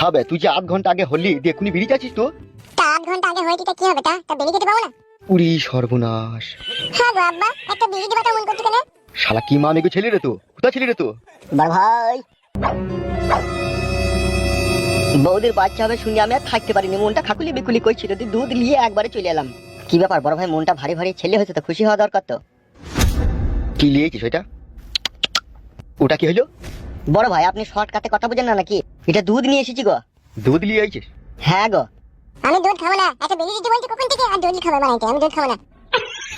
হবে তুই যে আধ ঘণ্টা আগে হলি দিয়ে এখনই বেরিয়ে যাচ্ছিস তো? তা আধ ঘণ্টা আগে হয়েছে কি হবে? তা তা বেরিয়ে যেতে পারব না? উড়ি সর্বনাশ। হ্যাঁ গো আব্বা একটা বেরিয়ে দেবা তো মন করছ কেন? শালা কি মা মেঘু ছেলে রে তো? কোথা ছেলে রে তো? বড় ভাই। বৌদির বাচ্চা হবে শুনে আমি আর থাকতে পারিনি মনটা খাকুলি বিকুলি করছিল তুই দুধ নিয়ে একবারে চলে এলাম। কি ব্যাপার বড় ভাই মনটা ভারী ভারী ছেলে হয়েছে তো খুশি হওয়া দরকার তো? কি লিয়েছিস ওইটা? ওটা কি হলো? বড় ভাই আপনি শর্টকাটে কথা বুঝেন না নাকি? এটা দুধ নিয়ে এসেছি গো। দুধ নিয়ে আইছিস? হ্যাঁ গো। আমি দুধ খাব না। একটা বেরিয়ে যেতে বলছে কখন থেকে? আর দুধ খাব বানাইতে আমি দুধ খাব না।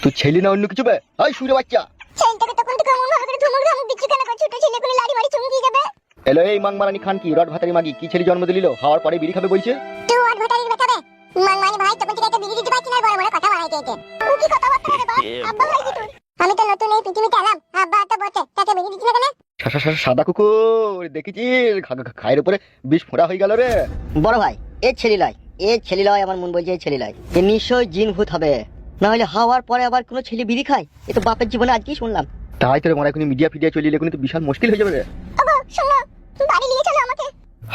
তুই ছেলে না অন্য কিছু বে? ওই সুরে বাচ্চা। ছেলেটাকে তখন থেকে ভাবে করে ধমক ধমক দিচ্ছি কেন ছোট ছেলে করে লাড়ি বাড়ি চমকি যাবে। এলো এই মাং মারানি খান কি রড ভাতারি মাগি কি ছেলে জন্ম দিল? হওয়ার পরে বিড়ি খাবে বলছে। তুই ওয়াট ভাটারির বেটাবে মান মানে ভাই তখন থেকে একটা বেরিয়ে দিতে পারছি না বড় বড় কথা বানাইতে এতে ও কি কথা বার্তা রে বাপ আব্বা ভাই কি তোর? আমি তো নতুন এই পৃথিবীতে এলাম। আব্বা তো বটে তাকে বেরিয়ে দিচ্ছি না কেন? সাদা কুকুর দেখেছিস খায়ের উপরে বিষ ফোড়া হয়ে গেল রে। বড় ভাই এ ছেলে লয় এ ছেলে লয় আমার মন বলছে এই ছেলে লয় এ নিশ্চয় জিন ভূত হবে। না হলে হাওয়ার পরে আবার কোনো ছেলে বিড়ি খায়? এ তো বাপের জীবনে আজকেই শুনলাম। তাই তোর মনে এখন মিডিয়া ফিডিয়া চলিয়ে এখন তো বিশাল মুশকিল হয়ে যাবে রে। ওগো শোনো বাড়ি নিয়ে চলো আমাকে।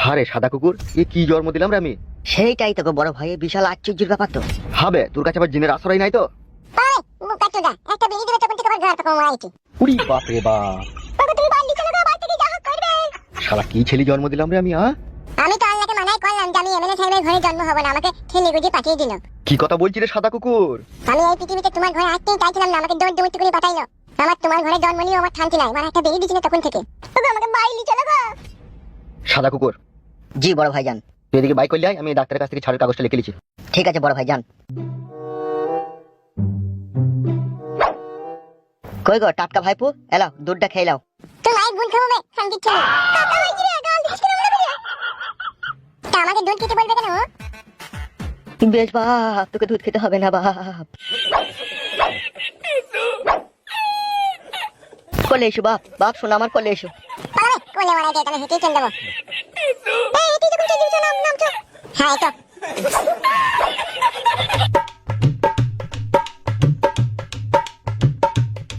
হারে সাদা কুকুর এ কি জন্ম দিলাম রে আমি? সেইটাই তো বড় ভাই এ বিশাল আশ্চর্যের ব্যাপার তো। হবে তোর কাছে আবার জিনের আশ্রয় নাই তো? ওই মুখা চোদা শালা কি ছেলে জন্ম দিলাম রে আমি হ্যাঁ আমি তো আল্লাহকে মানাই করলাম যে আমি এমএলএ সাহেবের ঘরে জন্ম হব না আমাকে ঠেলে গুজে পাঠিয়ে দিল। কি কথা বলছি রে সাদা কুকুর? আমি এই পৃথিবীতে তোমার ঘরে আসতেই চাইছিলাম না আমাকে দৌড় দৌড় করে পাঠাইলো। আমার তোমার ঘরে জন্ম নিয়েও আমার শান্তি নাই মানে একটা বেরিয়ে দিচ্ছিল তখন থেকে। ওগো আমাকে বাইরে চলো গো। সাদা কুকুর। জি বড় ভাই যান তুই এদিকে বাইক করলে আমি ডাক্তারের কাছ থেকে ছাড়ের কাগজটা লিখে লিছি ঠিক আছে বড় ভাই যান কই গো টাটকা ভাইপু? এলাও দুধটা খেয়ে লাও তো মায়ের গুণ খাব বে শান্তি ছিল কাকা হয়েছি রে গাল দিছিস কেন করে তা আমাকে দুধ খেতে বলবে কেন? বেশ বাপ তোকে দুধ খেতে হবে না বাপ কোলে এসো বাপ বাপ শোনো আমার কোলে এসো। কোলে মারাইতে তাহলে হেঁটেই চলে যাব। হ্যাঁ এই তো।